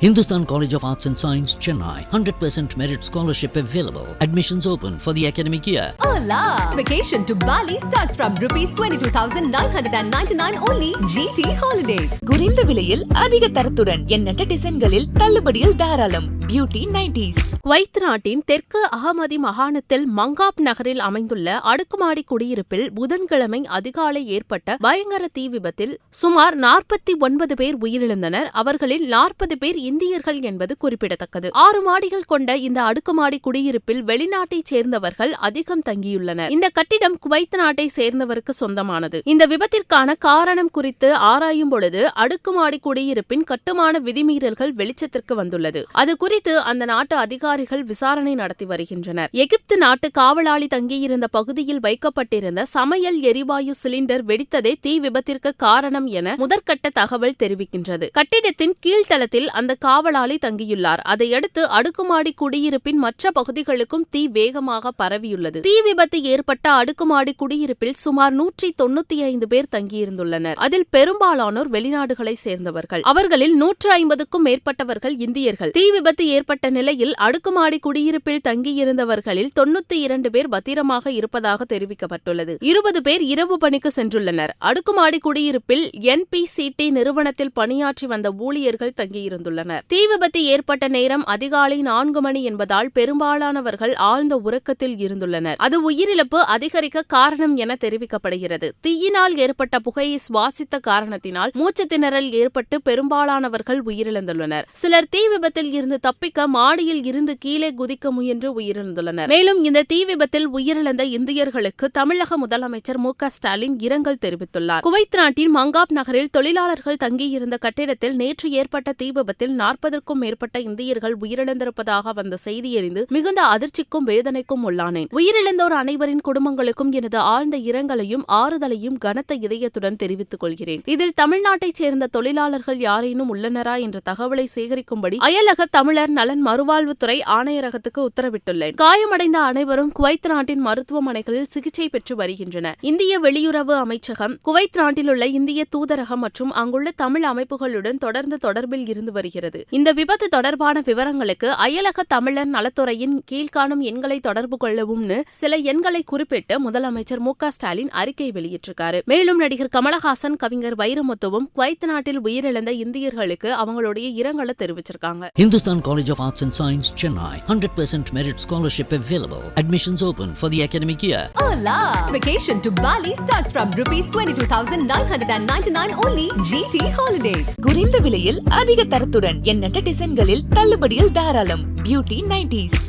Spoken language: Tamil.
Hindustan College of Arts and Science, Chennai. 100% merit scholarship available. Admissions open for the academic year. Hola! Vacation to Bali starts from rupees 22,999 only GT Holidays. குறைந்த விலையில் அதிக தரத்துடன் எண்ணற்ற டிசைன்களில் தள்ளுபடியில் தாராளம் பியூட்டி நைன்டிஸ் குவைத் நாட்டின் தெற்கு அகமதி மாகாணத்தில் மங்காப் நகரில் அமைந்துள்ள அடுக்குமாடி குடியிருப்பில் புதன்கிழமை அதிகாலை ஏற்பட்ட பயங்கர தீ விபத்தில் சுமார் நாற்பத்தி ஒன்பது பேர் உயிரிழந்தனர். அவர்களில் நாற்பது பேர் இந்தியர்கள் என்பது குறிப்பிடத்தக்கது. ஆறு மாடிகள் கொண்ட இந்த அடுக்குமாடி குடியிருப்பில் வெளிநாட்டைச் சேர்ந்தவர்கள் அதிகம் தங்கியுள்ளனர். இந்த கட்டிடம் குவைத் நாட்டை சேர்ந்தவருக்கு சொந்தமானது. இந்த விபத்திற்கான காரணம் குறித்து ஆராயும் பொழுது அடுக்குமாடி குடியிருப்பின் கட்டுமான விதிமீறல்கள் வெளிச்சத்திற்கு வந்துள்ளது. அது குறித்து குறித்து அந்த நாட்டு அதிகாரிகள் விசாரணை நடத்தி வருகின்றனர். எகிப்து நாட்டு காவலாளி தங்கியிருந்த பகுதியில் வைக்கப்பட்டிருந்த சமையல் எரிவாயு சிலிண்டர் வெடித்ததே தீ விபத்திற்கு காரணம் என முதற்கட்ட தகவல் தெரிவிக்கின்றது. கட்டிடத்தின் கீழ்த்தளத்தில் அந்த காவலாளி தங்கியுள்ளார். அதையடுத்து அடுக்குமாடி குடியிருப்பின் மற்ற பகுதிகளுக்கும் தீ வேகமாக பரவியுள்ளது. தீ விபத்து ஏற்பட்ட அடுக்குமாடி குடியிருப்பில் சுமார் நூற்றி தொண்ணூத்தி ஐந்து பேர் தங்கியிருந்துள்ளனர். அதில் பெரும்பாலானோர் வெளிநாடுகளை சேர்ந்தவர்கள். அவர்களில் நூற்று ஐம்பதுக்கும் மேற்பட்டவர்கள் இந்தியர்கள். தீ விபத்து ஏற்பட்ட நிலையில் அடுக்குமாடி குடியிருப்பில் தங்கியிருந்தவர்களில் தொண்ணூத்தி இரண்டு பேர் பத்திரமாக இருப்பதாக தெரிவிக்கப்பட்டுள்ளது. இருபது பேர் இரவு பணிக்கு சென்றுள்ளனர். அடுக்குமாடி குடியிருப்பில் என்பிசிடி நிறுவனத்தில் பணியாற்றி வந்த ஊழியர்கள் தங்கியிருந்துள்ளனர். தீ விபத்து ஏற்பட்ட நேரம் அதிகாலை நான்கு மணி என்பதால் பெரும்பாலானவர்கள் ஆழ்ந்த உறக்கத்தில் இருந்துள்ளனர். அது உயிரிழப்பு அதிகரிக்க காரணம் என தெரிவிக்கப்படுகிறது. தீயினால் ஏற்பட்ட புகையை சுவாசித்த காரணத்தினால் மூச்சு திணறல் ஏற்பட்டு பெரும்பாலானவர்கள் உயிரிழந்துள்ளனர். சிலர் தீ விபத்தில் இருந்து தப்பிக்க மாடியில் இருந்து கீழே குதிக்க முயன்று உயிரிழந்துள்ளனர். மேலும் இந்த தீ விபத்தில் உயிரிழந்த இந்தியர்களுக்கு தமிழக முதலமைச்சர் மு ஸ்டாலின் இரங்கல் தெரிவித்துள்ளார். குவைத் நாட்டின் மங்காப் நகரில் தொழிலாளர்கள் தங்கியிருந்த கட்டிடத்தில் நேற்று ஏற்பட்ட தீ விபத்தில் நாற்பதற்கும் மேற்பட்ட இந்தியர்கள் உயிரிழந்திருப்பதாக வந்த செய்தி அறிந்து மிகுந்த அதிர்ச்சிக்கும் வேதனைக்கும் உள்ளானேன். உயிரிழந்தோர் அனைவரின் குடும்பங்களுக்கும் எனது ஆழ்ந்த இரங்கலையும் ஆறுதலையும் கனத்த இதயத்துடன் தெரிவித்துக் கொள்கிறேன். இதில் தமிழ்நாட்டைச் சேர்ந்த தொழிலாளர்கள் யாரேனும் உள்ளனரா என்ற தகவலை சேகரிக்கும்படி அயலக தமிழர் நலன் மறுவாழ்வுத்துறை ஆணையரகத்துக்கு உத்தரவிட்டுள்ளேன். காயமடைந்த அனைவரும் குவைத் நாட்டின் மருத்துவமனைகளில் சிகிச்சை பெற்று வருகின்றனர். இந்திய வெளியுறவு அமைச்சகம் குவைத் நாட்டிலுள்ள இந்திய தூதரகம் மற்றும் அங்குள்ள தமிழ் அமைப்புகளுடன் தொடர்ந்து தொடர்பில் இருந்து வருகிறது. இந்த விபத்து தொடர்பான விவரங்களுக்கு அயலக தமிழர் நலத்துறையின் கீழ்காணும் எண்களை தொடர்பு கொள்ளவும்னு சில எண்களை குறிப்பிட்டு முதலமைச்சர் மு ஸ்டாலின் அறிக்கை வெளியிட்டிருக்காரு. மேலும் நடிகர் கமலஹாசன் கவிஞர் வைரமுத்துவும் குவைத் நாட்டில் உயிரிழந்த இந்தியர்களுக்கு அவங்களுடைய இரங்கலை தெரிவிச்சிருக்காங்க. College of Arts and Science, Chennai. 100% merit scholarship available. Admissions open for the academic year. Hola! Vacation to Bali starts from rupees 22,999 only GT Holidays. குறைந்த விலையில் அதிக தரத்துடன் எண்ணற்ற டிசைன்களில் தள்ளுபடியில் தாராளம் பியூட்டி நைன்டிஸ்